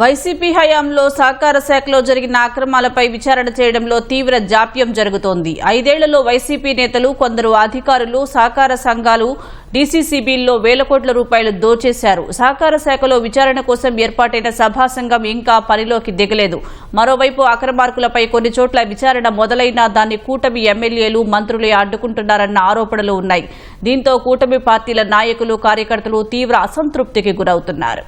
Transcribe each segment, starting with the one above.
YCP హయాంలో సహకార శాఖలో జరిగిన అక్రమాలపై విచారణ చేయడంలో తీవ్ర జాప్యం జరుగుతోంది. ఐదేళ్ళలో వైసీపీ నేతలు కొందరు అధికారులు సహకార సంఘాలు డీసీసీబీల్లో వేల కోట్ల రూపాయలు దోచేశారు. సహకార శాఖలో విచారణ కోసం ఏర్పాటైన సభా సంఘం ఇంకా పనిలోకి దిగలేదు. మరోవైపు అక్రమార్కులపై కొన్ని చోట్ల విచారణ మొదలైనా దాన్ని కూటమి ఎమ్మెల్యేలు మంత్రులే అడ్డుకుంటున్నారన్న ఆరోపణలు ఉన్నాయి. దీంతో కూటమి పార్టీల నాయకులు కార్యకర్తలు తీవ్ర అసంతృప్తికి గురవుతున్నారు.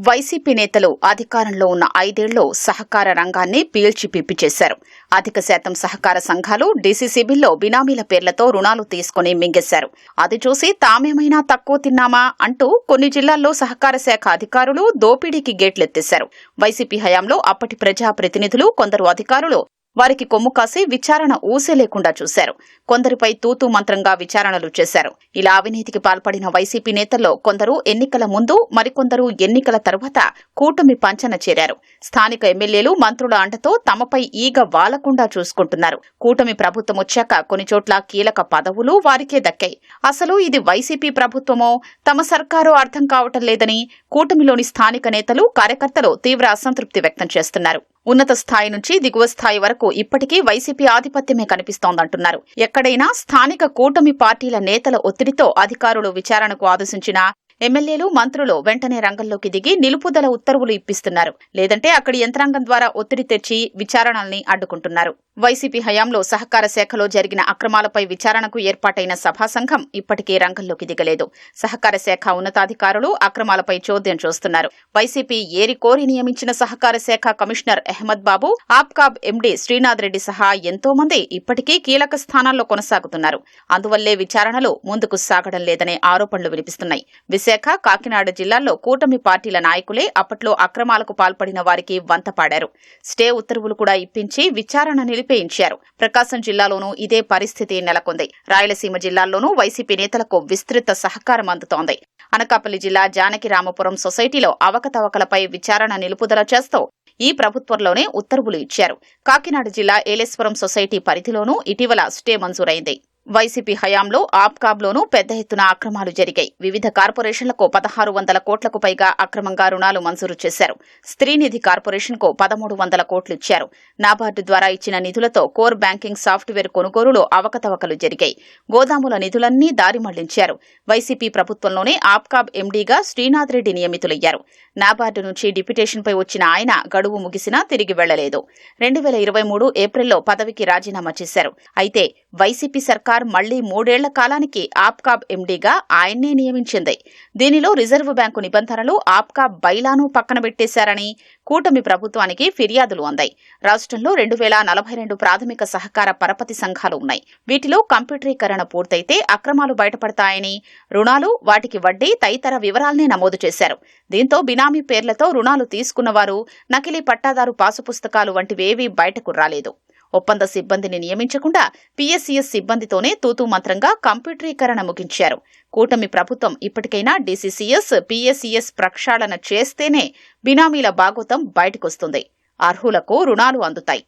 వైసీపీ నేతలు అధికారంలో ఉన్న ఐదేళ్ళు సహకార రంగాన్ని పీల్చి పిప్పి చేశారు. అధిక శాతం సహకార సంఘాలు డీసీసీబీల్లో బినామీల పేర్లతో రుణాలు తీసుకుని మింగేశారు. అది చూసి తామేమైనా తక్కువ తిన్నామా అంటూ కొన్ని జిల్లాల్లో సహకార శాఖ అధికారులు దోపిడీకి గేట్లెత్తేశారు. వైసీపీ హయాంలో అప్పటి ప్రజాప్రతినిధులు కొందరు అధికారులు వారికి కొమ్ము కాసి విచారణ ఊసే లేకుండా చూశారు. కొందరిపై తూతూ మంత్రంగా విచారణలు చేశారు. ఇలా అవినీతికి పాల్పడిన వైసీపీ నేతల్లో కొందరు ఎన్నికల ముందు మరికొందరు ఎన్నికల తర్వాత కూటమి పంచన చేరారు. స్థానిక ఎమ్మెల్యేలు మంత్రుల అండతో తమపై ఈగ వాలకుండా చూసుకుంటున్నారు. కూటమి ప్రభుత్వం వచ్చాక కొన్ని చోట్ల కీలక పదవులు వారికే దక్కాయి. అసలు ఇది వైసీపీ ప్రభుత్వమో తమ సర్కారో అర్థం కావటం లేదని కూటమిలోని స్థానిక నేతలు కార్యకర్తలు తీవ్ర అసంతృప్తి వ్యక్తం చేస్తున్నారు. ఉన్నత స్థాయి నుంచి దిగువ స్థాయి వరకు ఇప్పటికీ వైసీపీ ఆధిపత్యమే కనిపిస్తోందంటున్నారు. ఎక్కడైనా స్థానిక కూటమి పార్టీల నేతల ఒత్తిడితో అధికారులు విచారణకు ఆదేశించినా ఎమ్మెల్యేలు మంత్రులు వెంటనే రంగంలోకి దిగి నిలుపుదల ఉత్తర్వులు ఇప్పిస్తున్నారు. లేదంటే అక్కడి యంత్రాంగం ద్వారా ఒత్తిడి తెచ్చి విచారణల్ని అడ్డుకుంటున్నారు. వైసీపీ హయాంలో సహకార శాఖలో జరిగిన అక్రమాలపై విచారణకు ఏర్పాటైన సభా సంఘం ఇప్పటికీ రంగంలోకి దిగలేదు. సహకార శాఖ ఉన్నతాధికారులు అక్రమాలపై చోద్యం చూస్తున్నారు. వైసీపీ ఏరి కోరి నియమించిన సహకార శాఖ కమిషనర్ అహ్మద్ బాబు ఆప్కాబ్ ఎండీ శ్రీనాథ్ రెడ్డి సహా ఎంతో మంది ఇప్పటికీ కీలక స్థానాల్లో కొనసాగుతున్నారు. అందువల్లే విచారణలు ముందుకు సాగడం లేదనే ఆరోపణలు వినిపిస్తున్నాయి. విశాఖ కాకినాడ జిల్లాల్లో కూటమి పార్టీల నాయకులే అప్పట్లో అక్రమాలకు పాల్పడిన వారికి వంతపాడారు స్టే ఉత్తర్వులు కూడా ఇప్పించి విచారణ నిలిపేయించారు. ప్రకాశం జిల్లాలోనూ ఇదే పరిస్థితి నెలకొంది. రాయలసీమ జిల్లాల్లోనూ వైసీపీ నేతలకు విస్తృత సహకారం అందుతోంది. అనకాపల్లి జిల్లా జానకి రామపురం సొసైటీలో అవకతవకలపై విచారణ నిలుపుదల చేస్తూ ఈ ప్రభుత్వంలోనే ఉత్తర్వులు ఇచ్చారు. కాకినాడ జిల్లా ఏలేశ్వరం సొసైటీ పరిధిలోనూ ఇటీవల స్టే మంజూరైంది. వైసీపీ హయాంలో ఆప్కాబ్లోనూ పెద్ద ఎత్తున అక్రమాలు జరిగాయి. వివిధ కార్పొరేషన్లకు పదహారు వందల కోట్లకు పైగా అక్రమంగా రుణాలు మంజూరు చేశారు. స్త్రీనిధి కార్పొరేషన్కు పదమూడు వందల కోట్లు ఇచ్చారు. నాబార్డు ద్వారా ఇచ్చిన నిధులతో కోర్ బ్యాంకింగ్ సాఫ్ట్వేర్ కొనుగోలులో అవకతవకలు జరిగాయి. గోదాముల నిధులన్నీ దారి మళ్ళించారు. వైసీపీ ప్రభుత్వంలోనే ఆప్కాబ్ ఎండీగా శ్రీనాథ్ రెడ్డి నియమితులయ్యారు. నాబార్డు నుంచి డిప్యుటేషన్పై వచ్చిన ఆయన గడువు ముగిసినా తిరిగి వెళ్ళలేదు. రెండు వేల ఇరవై మూడు ఏప్రిల్లో పదవికి రాజీనామా చేశారు. అయితే వైసీపీ సర్కార్ సర్కార్ మళ్ళీ మూడేళ్ళ కాలానికి ఆప్కాబ్ ఎండీగా ఆయన్నే నియమించింది. దీనిలో రిజర్వ్ బ్యాంకు నిబంధనలు ఆప్కాబ్ బైలాను పక్కన పెట్టేశారని కూటమి ప్రభుత్వానికి ఫిర్యాదులు అందాయి. రాష్ట్రంలో రెండు వేల నలభై రెండు ప్రాథమిక సహకార పరపతి సంఘాలు ఉన్నాయి. వీటిలో కంప్యూటరీకరణ పూర్తయితే అక్రమాలు బయటపడతాయని రుణాలు వాటికి వడ్డీ తదితర వివరాల్ని నమోదు చేశారు. దీంతో బినామీ పేర్లతో రుణాలు తీసుకున్నవారు నకిలీ పట్టాదారు పాసు పుస్తకాలు వంటివేవీ బయటకు రాలేదు. ఒప్పంద సిబ్బందిని నియమించకుండా పీఎస్సీఎస్ సిబ్బందితోనే తూతూ మంత్రంగా కంప్యూటరీకరణ ముగించారు. కూటమి ప్రభుత్వం ఇప్పటికైనా డీసీసీఎస్ పీఎస్సీఎస్ ప్రక్షాళన చేస్తేనే బినామీల బాగోతం బయటకొస్తుంది. అర్హులకు రుణాలు అందుతాయి.